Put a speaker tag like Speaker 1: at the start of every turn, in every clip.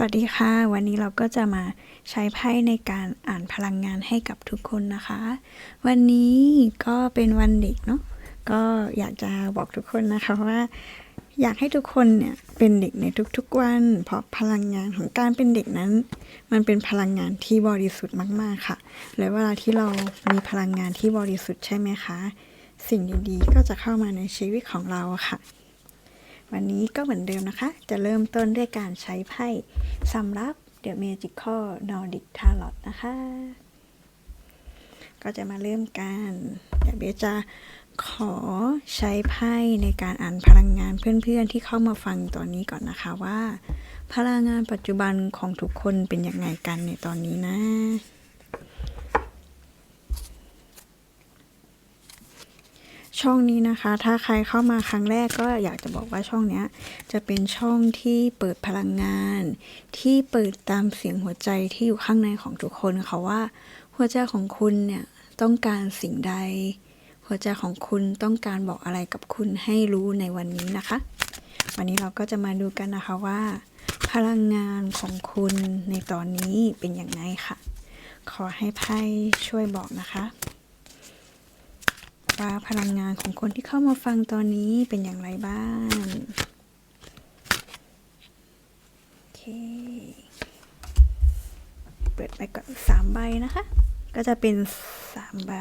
Speaker 1: วัสดีค่ะ วันนี้เราก็จะมาใช้ไพ่ในการอ่านพลังงานให้กับทุกคนนะคะ วันนี้ก็เป็นวันเด็กเนาะก็อยากจะบอกทุกคนนะคะว่า อยากให้ทุกคนเนี่ยเป็นเด็กในทุกๆวัน เพราะพลังงานของการเป็นเด็กนั้น มันเป็นพลังงานที่บริสุทธิ์มาก ๆค่ะ และเวลาที่เรามีพลังงานที่บริสุทธิ์ใช่ไหมคะ สิ่งดีๆก็จะเข้ามาในชีวิตของเราค่ะ วันนี้ก็เหมือนเดิมนะคะ จะเริ่มต้นด้วยการใช้ไพ่สำหรับ The Magical Nordic Tarot นะคะ ก็จะมาเริ่มกันเดี๋ยวเบจะขอใช้ไพ่ในการอ่านพลังงานเพื่อนๆ ที่เข้ามาฟังตอนนี้ก่อนนะคะว่า พลังงานปัจจุบันของทุกคนเป็นยังไงกันในตอนนี้นะ ช่องนี้นะคะ ถ้าใครเข้ามาครั้งแรกก็อยากจะบอกว่าช่องเนี้ย จะเป็นช่องที่เปิดพลังงาน ที่เปิดตามเสียงหัวใจที่อยู่ข้างในของทุกคนค่ะว่า หัวใจของคุณเนี่ยต้องการสิ่งใด หัวใจของคุณต้องการบอกอะไรกับคุณให้รู้ในวันนี้นะคะ วันนี้เราก็จะมาดูกันนะคะว่า พลังงานของคุณในตอนนี้เป็นอย่างไรค่ะ ขอให้ไพ่ช่วยบอกนะคะ ว่าพลังงานของคนที่เข้ามาฟังตอนนี้เป็นอย่างไรบ้างโอเคเปิดไปก่อนสามใบนะคะ ก็จะเป็นสามใบ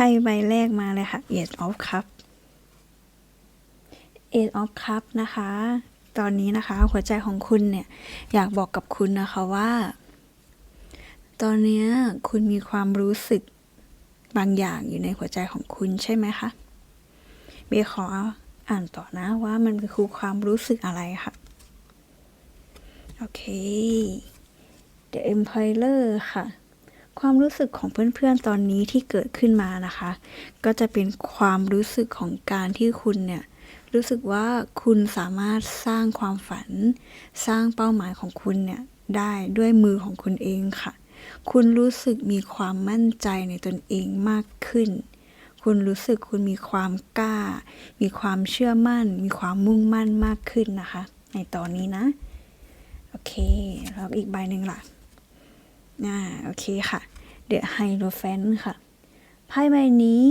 Speaker 1: พ่ใบแรกมาเลยค่ะ Eight of Cup Eight of Cup นะคะ ตอนนี้นะคะหัวใจของคุณเนี่ย อยากบอกกับคุณนะคะว่า ตอนนี้คุณมีความรู้สึกบางอย่างอยู่ในหัวใจของคุณใช่ไหมคะเบขออ่านต่อนะว่ามันคือความรู้สึกอะไรค่ะ โอเค The Emperor ค่ะ ความรู้สึกของเพื่อนๆตอนนี้ที่เกิดขึ้นมานะคะ ก็จะเป็นความรู้สึกของการที่คุณเนี่ยรู้สึกว่าคุณสามารถสร้างความฝัน สร้างเป้าหมายของคุณเนี่ยได้ด้วยมือของคุณเองค่ะ คุณรู้สึกมีความมั่นใจในตนเองมากขึ้น คุณรู้สึกคุณมีความกล้า มีความเชื่อมั่น มีความมุ่งมั่นมากขึ้นนะคะ ในตอนนี้นะ โอเค แล้วอีกใบหนึ่งล่ะ อ่าโอเคค่ะเดอะไฮโ o แฟนค่ะไพ่ใบนี้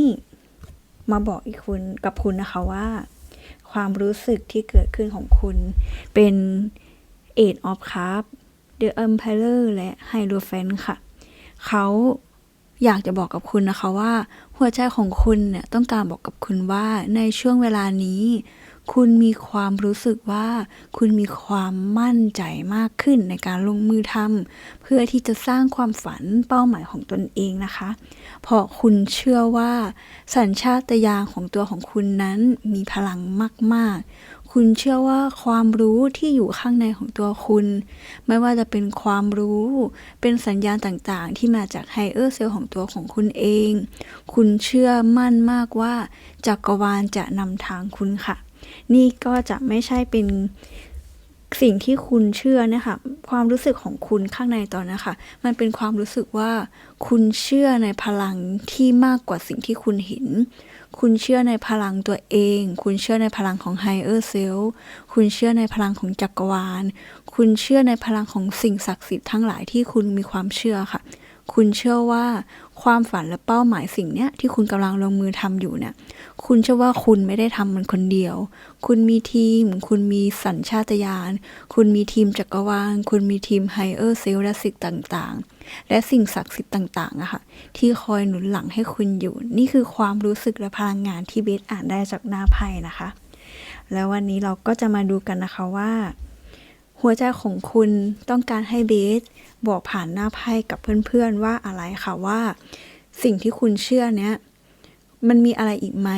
Speaker 1: มาบอกอีกคุณกับคุณนะคะว่า ความรู้สึกที่เกิดขึ้นของคุณเป็น Eight of Cup The Emperor และไฮโ o แฟนค่ะ เขาอยากจะบอกกับคุณนะคะว่า หัวใจของคุณเนี่ยต้องการบอกกับคุณว่าในช่วงเวลานี้ คุณมีความรู้สึกว่า คุณมีความมั่นใจมากขึ้นในการลงมือทำเพื่อที่จะสร้างความฝันเป้าหมายของตนเองนะคะ เพราะคุณเชื่อว่า สัญชาตญาณของตัวของคุณนั้นมีพลังมาก ๆ คุณเชื่อว่าความรู้ที่อยู่ข้างในของตัวคุณ ไม่ว่าจะเป็นความรู้ เป็นสัญญาณต่างๆ ที่มาจากไฮเออร์เซลของตัวของคุณเอง คุณเชื่อมั่นมากว่าจักรวาลจะนำทางคุณค่ะ นี่ก็จะไม่ใช่เป็นสิ่งที่คุณเชื่อนะคะความรู้สึกของคุณข้างในตอนนะคะ มันเป็นความรู้สึกว่า คุณเชื่อในพลังที่มากกว่าสิ่งที่คุณเห็น คุณเชื่อในพลังตัวเอง คุณเชื่อในพลังของไฮเออร์เซลคุณเชื่อในพลังของจักรวาล คุณเชื่อในพลังของสิ่งศักดิ์สิทธิ์ทั้งหลายที่คุณมีความเชื่อค่ะ คุณเชื่อว่า ความฝันและเป้าหมายสิ่งเนี้ยที่คุณกำลังลงมือทำอยู่เนี่ย คุณเชื่อว่าคุณไม่ได้ทำมันคนเดียว คุณมีทีม คุณมีสัญชาตญาณ คุณมีทีมจักรวาล คุณมีทีมไฮเออร์เซลและสิ่งต่างๆ และสิ่งศักดิ์สิทธิ์ต่างๆอะค่ะ ที่คอยหนุนหลังให้คุณอยู่ นี่คือความรู้สึกและพลังงานที่เบสอ่านได้จากหน้าไพ่นะคะ แล้ววันนี้เราก็จะมาดูกันนะคะว่า หัวใจของคุณต้องการให้เบสบอกผ่านหน้าไพ่กับเพื่อนๆว่าอะไรค่ะว่า สิ่งที่คุณเชื่อเนี้ยมันมีอะไรอีกไหม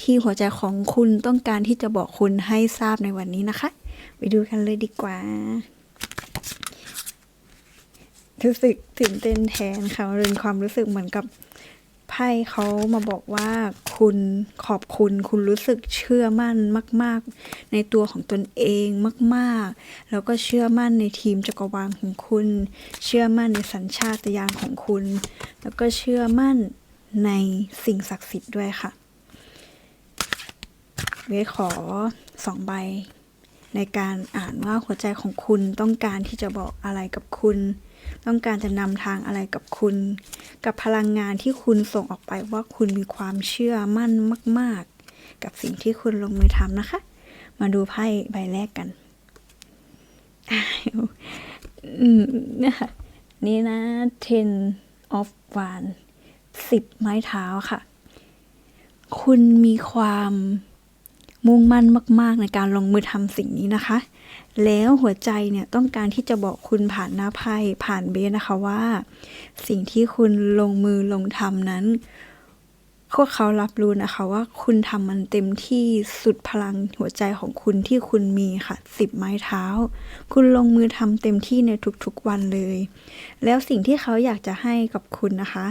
Speaker 1: ที่หัวใจของคุณต้องการที่จะบอกคุณให้ทราบในวันนี้นะคะ ไปดูกันเลยดีกว่ารู้สึกตื่นเต้นแทนค่ะมันเป็นความรู้สึกเหมือนกับ ไพ่เขามาบอกว่าคุณขอบคุณ คุณรู้สึกเชื่อมั่นมาก ๆ ในตัวของตนเองมาก ๆ แล้วก็เชื่อมั่นในทีมจักรวาลของคุณ เชื่อมั่นในสัญชาตญาณของคุณ แล้วก็เชื่อมั่นในสิ่งศักดิ์สิทธิ์ด้วยค่ะ เวขอสองใบ ในการอ่านว่าหัวใจของคุณต้องการที่จะบอกอะไรกับคุณ ต้องการจะนำทางอะไรกับคุณ กับพลังงานที่คุณส่งออกไปว่าคุณมีความเชื่อมั่นมาก ๆ กับสิ่งที่คุณลงมือทำนะคะ มาดูไพ่ใบแรกกันนี่นี่นะ ten of wands สิบไม้เท้าค่ะ คุณมีความ มุ่งมั่นมาก ๆ ในการลงมือทำสิ่งนี้นะคะ แล้วหัวใจเนี่ยต้องการที่จะบอกคุณผ่านหน้าไพ่ผ่านเบสนะคะว่า สิ่งที่คุณลงมือลงทำนั้น พวกเขารับรู้นะคะว่าคุณทำมันเต็มที่สุดพลังหัวใจของคุณที่คุณมีค่ะสิบไม้เท้า คุณลงมือทำเต็มที่ในทุกๆวันเลย แล้วสิ่งที่เขาอยากจะให้กับคุณนะคะ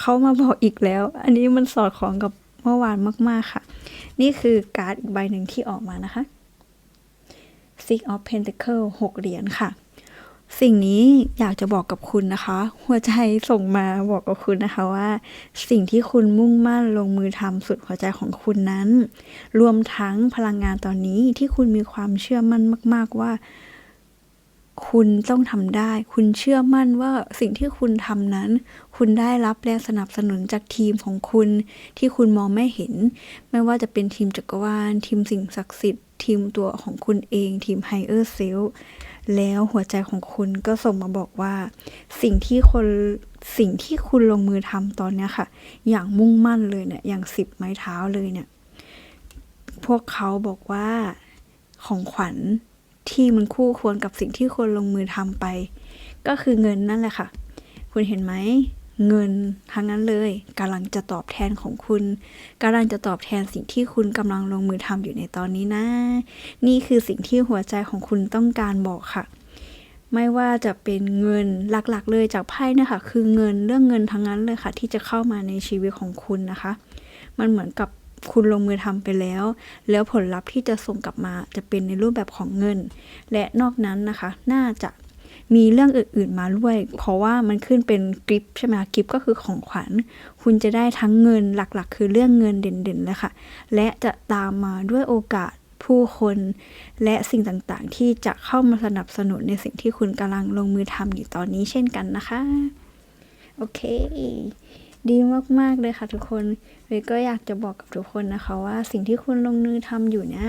Speaker 1: เขามาบอกอีกแล้ว อันนี้มันสอดคล้องกับ เมื่อวานมาก ๆ ค่ะ นี่คือการ์ดอีกใบหนึ่งที่ออกมานะคะ Six of Pentacle หกเหรียญค่ะ สิ่งนี้อยากจะบอกกับคุณนะคะ หัวใจส่งมาบอกกับคุณนะคะว่า สิ่งที่คุณมุ่งมั่นลงมือทำสุดหัวใจของคุณนั้น รวมทั้งพลังงานตอนนี้ที่คุณมีความเชื่อมั่นมาก ๆว่า คุณต้องทำได้ คุณเชื่อมั่นว่าสิ่งที่คุณทำนั้น คุณได้รับแรงสนับสนุนจากทีมของคุณ ที่คุณมองไม่เห็น ไม่ว่าจะเป็นทีมจักรวาล ทีมสิ่งศักดิ์สิทธิ์ ทีมตัวของคุณเอง ทีมไฮเออร์เซลแล้วหัวใจของคุณก็ส่งมาบอกว่า สิ่งที่คนสิ่งที่คุณลงมือทำตอนนี้ค่ะ อย่างมุ่งมั่นเลยเนี่ย อย่างสิบไม้เท้าเลยเนี่ย พวกเขาบอกว่าของขวัญ ที่มันคู่ควรกับสิ่งที่ควรลงมือทำไป ก็คือเงินนั่นแหละค่ะ คุณเห็นไหมเงินทั้งนั้นเลยกำลังจะตอบแทนของคุณกำลังจะตอบแทนสิ่งที่คุณกำลังลงมือทำอยู่ในตอนนี้นะ นี่คือสิ่งที่หัวใจของคุณต้องการบอกค่ะ ไม่ว่าจะเป็นเงินหลักๆ เลยจากไพ่นี่ยค่ะคือเงินเรื่องเงินทั้งนั้นเลยค่ะ ที่จะเข้ามาในชีวิตของคุณนะคะ มันเหมือนกับ คุณลงมือทำไปแล้ว แล้วผลลัพธ์ที่จะส่งกลับมาจะเป็นในรูปแบบของเงิน และนอกนั้นนะคะ น่าจะมีเรื่องอื่น ๆ มาด้วย เพราะว่ามันขึ้นเป็นกิฟต์ใช่ไหมคะกิฟต์ก็คือของขวัญ คุณจะได้ทั้งเงินหลักๆ คือเรื่องเงินเด่นๆเลยค่ะ และจะตามมาด้วยโอกาสผู้คน และสิ่งต่างๆ ที่จะเข้ามาสนับสนุนในสิ่งที่คุณกำลังลงมือทำอยู่ตอนนี้เช่นกันนะคะ โอเค ดีมากๆเลยค่ะทุกคนเวยก็อยากจะบอกกับทุกคนนะคะว่าสิ่งที่คุณลงมือทำอยู่เนี้ย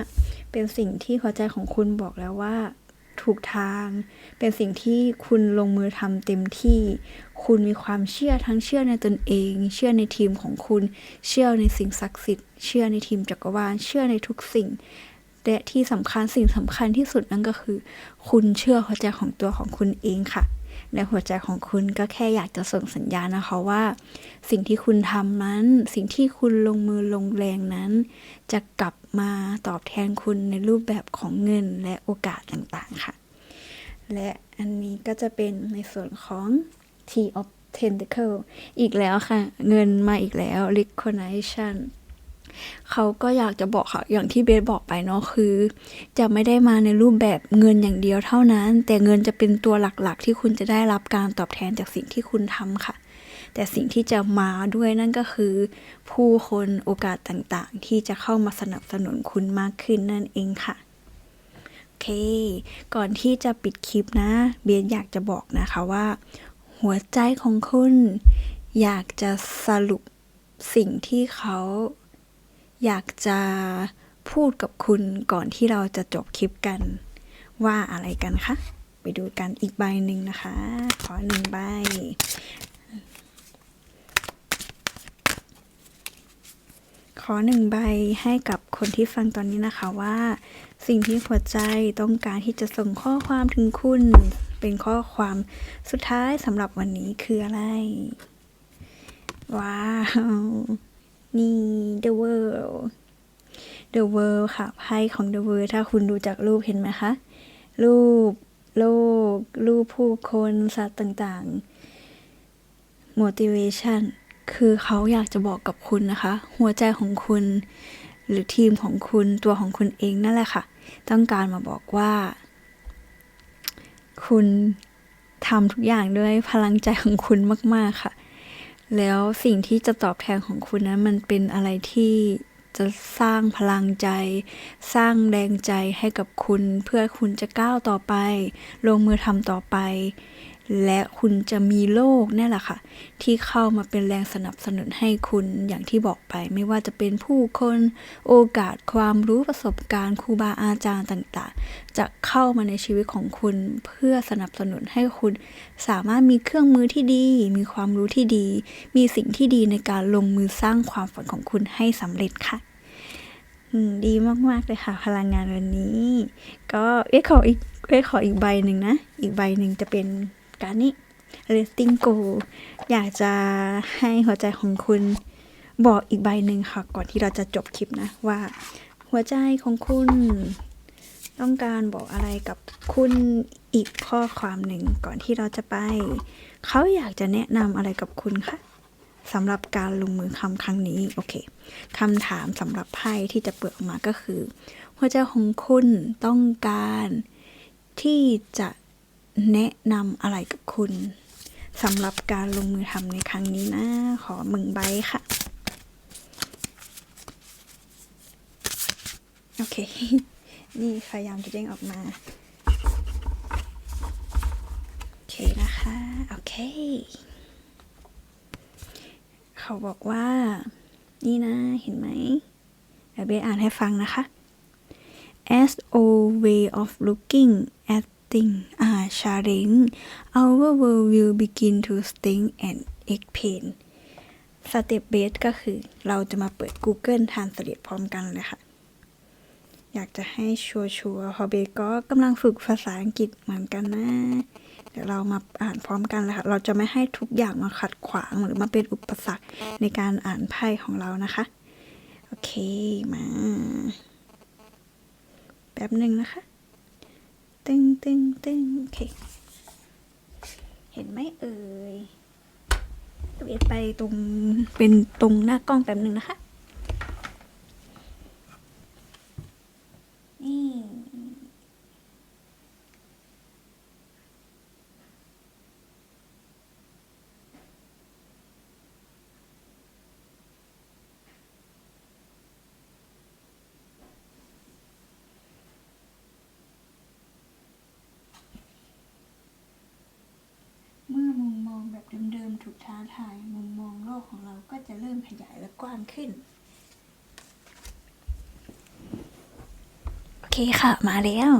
Speaker 1: เป็นสิ่งที่หัวใจของคุณบอกแล้วว่าถูกทาง เป็นสิ่งที่คุณลงมือทำเต็มที่ คุณมีความเชื่อทั้งเชื่อในตนเอง เชื่อในทีมของคุณ เชื่อในสิ่งศักดิ์สิทธิ์ เชื่อในทีมจักรวาล เชื่อในทุกสิ่ง และที่สำคัญสิ่งสำคัญที่สุดนั่นก็คือ คุณเชื่อหัวใจของตัวของคุณเองค่ะ และหัวใจของคุณก็แค่อยากจะส่งสัญญาณนะคะว่า สิ่งที่คุณทำนั้น สิ่งที่คุณลงมือลงแรงนั้น จะกลับมาตอบแทนคุณในรูปแบบของเงินและโอกาสต่างๆค่ะ และอันนี้ก็จะเป็นในส่วนของ T of Tentacle อีกแล้วค่ะ เงินมาอีกแล้ว Recognition เขาก็อยากจะบอกค่ะอย่างที่เบสบอกไปเนาะคือ จะไม่ได้มาในรูปแบบเงินอย่างเดียวเท่านั้น แต่เงินจะเป็นตัวหลักๆ ที่คุณจะได้รับการตอบแทนจากสิ่งที่คุณทำค่ะ แต่สิ่งที่จะมาด้วยนั่นก็คือ ผู้คนโอกาสต่างๆ ที่จะเข้ามาสนับสนุนคุณมากขึ้นนั่นเองค่ะโอเค ก่อนที่จะปิดคลิปนะ เบสอยากจะบอกนะคะว่า หัวใจของคุณอยากจะสรุปสิ่งที่เขา อยากจะพูดกับคุณก่อนที่เราจะจบคลิปกัน ว่าอะไรกันคะ ไปดูกันอีกใบหนึ่งนะคะ ขอหนึ่งใบขอหนึ่งใบให้กับคนที่ฟังตอนนี้นะคะว่า สิ่งที่หัวใจต้องการที่จะส่งข้อความถึงคุณ เป็นข้อความสุดท้ายสำหรับวันนี้คืออะไร ว้าว นี่ The World The World ค่ะไพ่ของ The World ถ้าคุณดูจากรูปเห็นไหมคะ รูปโลก รูปผู้คนสัตว์ต่างๆ motivation คือเขาอยากจะบอกกับคุณนะคะ หัวใจของคุณ หรือทีมของคุณตัวของคุณเองนั่นแหละค่ะ ต้องการมาบอกว่า คุณทำทุกอย่างด้วยพลังใจของคุณมาก ๆ ค่ะ แล้วสิ่งที่จะตอบแทนของคุณนั้นมันเป็นอะไรที่จะสร้างพลังใจ สร้างแรงใจให้กับคุณ เพื่อคุณจะก้าวต่อไป ลงมือทำต่อไป และคุณจะมีโลกนี่แหละค่ะ ที่เข้ามาเป็นแรงสนับสนุนให้คุณอย่างที่บอกไป ไม่ว่าจะเป็นผู้คนโอกาสความรู้ประสบการณ์ครูบาอาจารย์ต่างๆ จะเข้ามาในชีวิตของคุณเพื่อสนับสนุนให้คุณ สามารถมีเครื่องมือที่ดี มีความรู้ที่ดี มีสิ่งที่ดีในการลงมือสร้างความฝันของคุณให้สำเร็จค่ะอืมดีมาก ๆ เลยค่ะ พลังงานวันนี้ ก็เอ้ขออีกเอ้ขออีกใบหนึ่งนะ อีกใบหนึ่งจะเป็น การนี้ letting go อยากจะให้หัวใจของคุณบอกอีกใบหนึ่งค่ะ ก่อนที่เราจะจบคลิปนะว่า หัวใจของคุณ ต้องการบอกอะไรกับคุณอีกข้อความหนึ่งก่อนที่เราจะไป เขาอยากจะแนะนำอะไรกับคุณคะสำหรับการลงมือทำครั้งนี้โอเคคำถามสำหรับไพ่ที่จะเปิดออกมาก็คือ หัวใจของคุณต้องการที่จะ แนะนำอะไรกับคุณสำหรับการลงมือทำในครั้งนี้นะ ขอมึงใบค่ะ โอเค นี่พยายามจะเด้งออกมา โอเคนะคะ โอเค เขาบอกว่า นี่นะ เห็นไหมเดี๋ยวเบสอ่านให้ฟังนะคะ as o way of looking at things are changing our world will begin to sting and ache pain สเต็ปเบสก็คือเราจะมาเปิด Google Translate พร้อมกันเลยค่ะ อยากจะให้ชัวร์ๆพอเบสก็กำลังฝึกภาษาอังกฤษเหมือนกันนะ เดี๋ยวเรามาอ่านพร้อมกันเลยค่ะ เราจะไม่ให้ทุกอย่างมาขัดขวางหรือมาเป็นอุปสรรคในการอ่านไพ่ของเรานะคะ โอเค มา แป๊บหนึ่งนะคะ ตึงตึงตึงโอเค เห็นไหมเอ่ยเบียดไปตรงเป็นตรงหน้ากล้องแป๊บหนึ่งนะคะ นี่ เมื่อมุมมองแบบเดิมๆถูก ทาทายมุมมองโลกของเราก็จะเริ่มขยายและกว้างขึ้น โอเคค่ะ มาแล้ว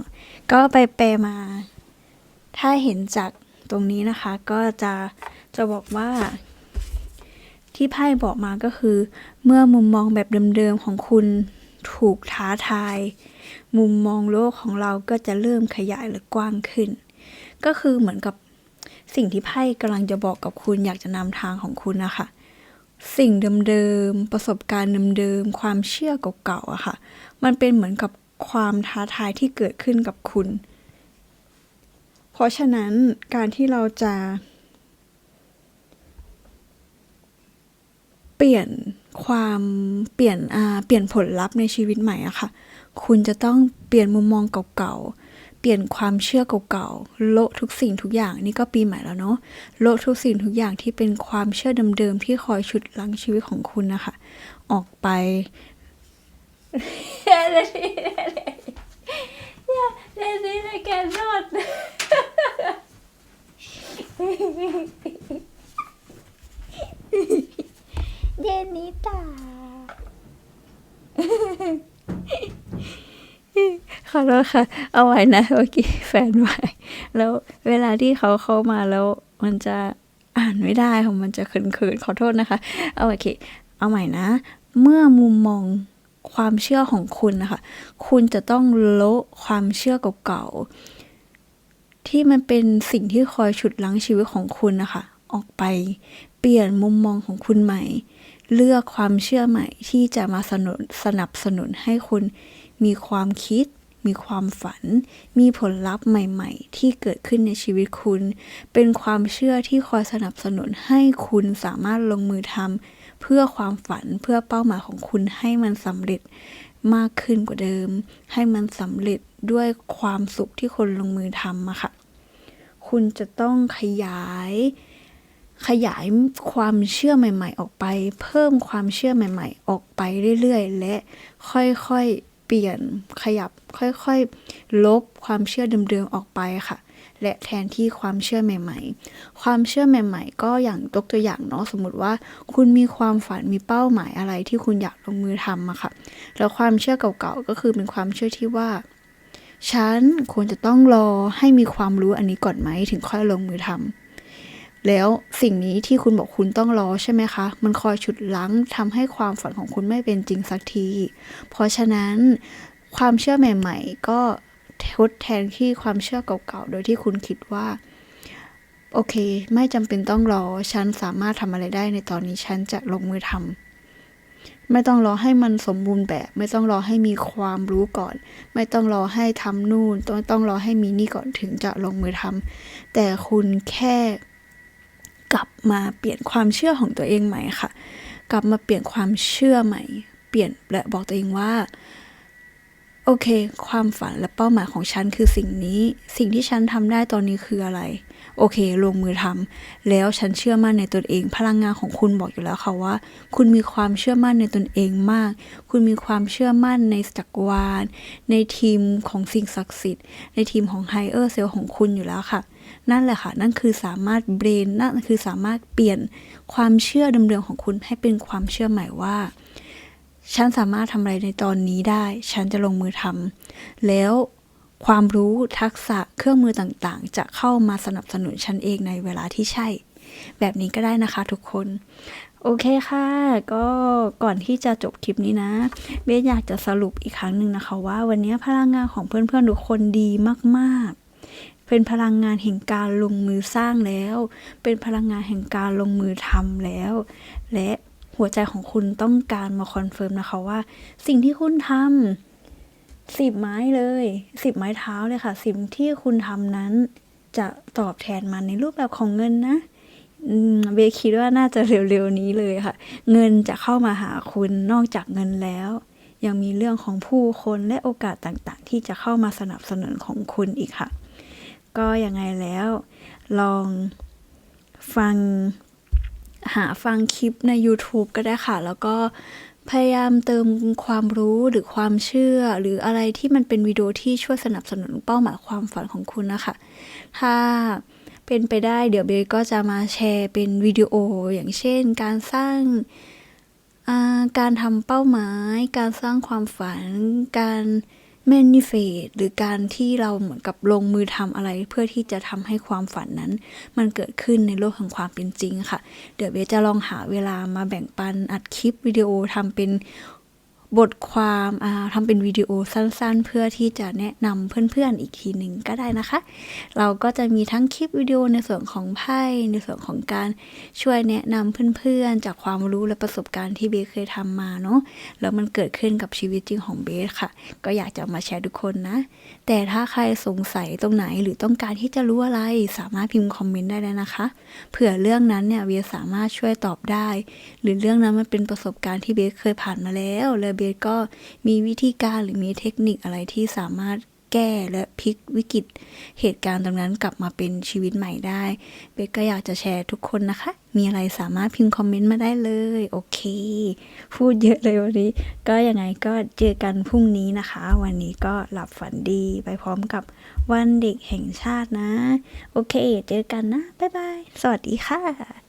Speaker 1: ก็ไปแปลมา ถ้าเห็นจากตรงนี้นะคะ ก็จะจะบอกว่า ที่ไพ่บอกมาก็คือ เมื่อมุมมองแบบเดิมๆของคุณถูกท้าทาย มุมมองโลกของเราก็จะเริ่มขยายและกว้างขึ้น ก็คือเหมือนกับ สิ่งที่ไพ่กำลังจะบอกกับคุณอยากจะนำทางของคุณนะคะ สิ่งเดิมๆ ประสบการณ์เดิมๆ ความเชื่อเก่าๆอะค่ะ มันเป็นเหมือนกับความท้าทายที่เกิดขึ้นกับคุณ เพราะฉะนั้นการที่เราจะ เปลี่ยนความเปลี่ยนอ่าเปลี่ยนผลลัพธ์ในชีวิตใหม่อะค่ะ คุณจะต้องเปลี่ยนมุมมองเก่าๆ ปลี่ยนความเชื่อเก่าๆโละทุกสิ่งทุกอย่างนี่ก็ปีใหม่แล้วเนาะโละทุกสิ่งทุกอย่างที่เป็นความเชื่อเดิมๆที่คอยฉุดลังชีวิตของคุณนะคะ ออกไป Yeah, this is I cannot. เดนิตา ขอโทษค่ะ เอาไว้นะเมื่อกี้แฟนไว้แล้วเวลาที่เขาเข้ามาแล้วมันจะอ่านไม่ได้ค่ะมันจะเขินๆขอโทษนะคะ เอาโอเค เอาใหม่นะ เมื่อมุมมองความเชื่อของคุณนะคะ คุณจะต้องโละความเชื่อเก่าๆ ที่มันเป็นสิ่งที่คอยฉุดลังชีวิตของคุณนะคะ ออกไป เปลี่ยนมุมมองของคุณใหม่ เลือกความเชื่อใหม่ที่จะมาสนุนสนับสนุนให้คุณ มีความคิด มีความฝัน มีผลลัพธ์ใหม่ๆ ที่เกิดขึ้นในชีวิตคุณ เป็นความเชื่อที่คอยสนับสนุนให้คุณสามารถลงมือทำเพื่อความฝันเพื่อเป้าหมายของคุณให้มันสำเร็จมากขึ้นกว่าเดิม ให้มันสำเร็จด้วยความสุขที่คนลงมือทำอะค่ะ คุณจะต้องขยาย ขยายความเชื่อใหม่ ๆ ออกไป เพิ่มความเชื่อใหม่ ๆ ออกไปเรื่อย ๆ และค่อย ๆ เปลี่ยนขยับค่อยๆ ลบความเชื่อเดิมๆออกไปค่ะ และแทนที่ความเชื่อใหม่ ๆ ความเชื่อใหม่ ๆ ก็อย่างยกตัวอย่างเนาะสมมติว่า คุณมีความฝันมีเป้าหมายอะไรที่คุณอยากลงมือทำอะค่ะ แล้วความเชื่อเก่าๆก็คือเป็นความเชื่อที่ว่าฉันควรจะต้องรอให้มีความรู้อันนี้ก่อนไหมถึงค่อยลงมือทำ แล้วสิ่งนี้ที่คุณบอกคุณต้องรอใช่ไหมคะ มันคอยฉุดลั้งทำให้ความฝันของคุณไม่เป็นจริงสักที เพราะฉะนั้นความเชื่อใหม่ ๆ ก็ทดแทนที่ความเชื่อเก่าๆ โดยที่คุณคิดว่า โอเค ไม่จำเป็นต้องรอ ฉันสามารถทำอะไรได้ในตอนนี้ฉันจะลงมือทำไม่ต้องรอให้มันสมบูรณ์แบบ ไม่ต้องรอให้มีความรู้ก่อน ไม่ต้องรอให้ทำนู่น ต้องต้องรอให้มีนี่ก่อนถึงจะลงมือทำแต่คุณแค่ กลับมาเปลี่ยนความเชื่อของตัวเองใหม่ค่ะ กลับมาเปลี่ยนความเชื่อใหม่ เปลี่ยนและบอกตัวเองว่า โอเค ความฝันและเป้าหมายของฉันคือสิ่งนี้ สิ่งที่ฉันทำได้ตอนนี้คืออะไร โอเค ลงมือทำแล้วฉันเชื่อมั่นในตนเอง พลังงานของคุณบอกอยู่แล้วค่ะว่า คุณมีความเชื่อมั่นในตนเองมาก คุณมีความเชื่อมั่นในจักรวาล ในทีมของสิ่งศักดิ์สิทธิ์ ในทีมของไฮเออร์เซลของคุณอยู่แล้วค่ะ นั่นแหละค่ะ นั่นคือสามารถเบรนนั่นคือสามารถเปลี่ยนความเชื่อเดิมๆของคุณให้เป็นความเชื่อใหม่ว่า ฉันสามารถทำอะไรในตอนนี้ได้ ฉันจะลงมือทำแล้วความรู้ทักษะเครื่องมือต่างๆ จะเข้ามาสนับสนุนฉันเองในเวลาที่ใช่ แบบนี้ก็ได้นะคะทุกคน โอเคค่ะ ก็ก่อนที่จะจบคลิปนี้นะ เบสอยากจะสรุปอีกครั้งหนึ่งนะคะว่าวันนี้พลังงานของเพื่อนๆทุกคนดีมากๆ เป็นพลังงานแห่งการลงมือสร้างแล้ว เป็นพลังงานแห่งการลงมือทำแล้ว และหัวใจของคุณต้องการมาคอนเฟิร์มนะคะว่า สิ่งที่คุณทำสิบไม้เลยสิบไม้เท้าเลยค่ะ สิ่งที่คุณทำนั้น จะตอบแทนมาในรูปแบบของเงินนะเบคิดว่าน่าจะเร็วๆนี้เลยค่ะ เงินจะเข้ามาหาคุณนอกจากเงินแล้ว ยังมีเรื่องของผู้คนและโอกาสต่างๆ ที่จะเข้ามาสนับสนุนของคุณอีกค่ะ ก็ยังไงแล้ว ลองฟังหาฟังคลิปใน YouTube ก็ได้ค่ะ แล้วก็พยายามเติมความรู้หรือความเชื่อ หรืออะไรที่มันเป็นวิดีโอที่ช่วยสนับสนุนเป้าหมายความฝันของคุณนะคะ ถ้าเป็นไปได้เดี๋ยวเบลก็จะมาแชร์เป็นวิดีโออย่างเช่น การสร้างการทำเป้าหมาย การสร้างความฝัน การ แมนิเฟตหรือการที่เราเหมือนกับลงมือทำอะไร เพื่อที่จะทำให้ความฝันนั้น มันเกิดขึ้นในโลกแห่งความเป็นจริงค่ะ เดี๋ยวเบจะลองหาเวลามาแบ่งปันอัดคลิปวิดีโอทำเป็น บทความาทำเป็นวิดีโอสั้นๆ เพื่อที่จะแนะนำเพื่อนๆอีกทีหนึ่งก็ได้นะคะ เราก็จะมีทั้งคลิปวิดีโอในส่วนของไพ่ในส่วนของการช่วยแนะนำเพื่อนๆ จากความรู้และประสบการณ์ที่เบสเคยทำมาเนาะแล้วมันเกิดขึ้นกับชีวิตจริงของเบสค่ะ ก็อยากจะมาแชร์ทุกคนนะ แต่ถ้าใครสงสัยตรงไหนหรือต้องการที่จะรู้อะไรสามารถพิมพ์คอมเมนต์ได้เลยนะคะเผื่อเรื่องนั้นเนี่ยเบสสามารถช่วยตอบได้ หรือเรื่องนั้นมันเป็นประสบการณ์ที่เบสเคยผ่านมาแล้วและเบสก็มีวิธีการหรือมีเทคนิคอะไรที่สามารถแก้และพลิกวิกฤตเหตุการณ์ตรงนั้นกลับมาเป็นชีวิตใหม่ได้ เบสก็อยากจะแชร์ทุกคนนะคะ มีอะไรสามารถพิมพ์คอมเมนต์มาได้เลย โอเค พูดเยอะเลยวันนี้ ก็ยังไงก็เจอกันพรุ่งนี้นะคะ วันนี้ก็หลับฝันดีไปพร้อมกับวันเด็กแห่งชาตินะ โอเค เจอกันนะ บ๊ายบาย สวัสดีค่ะ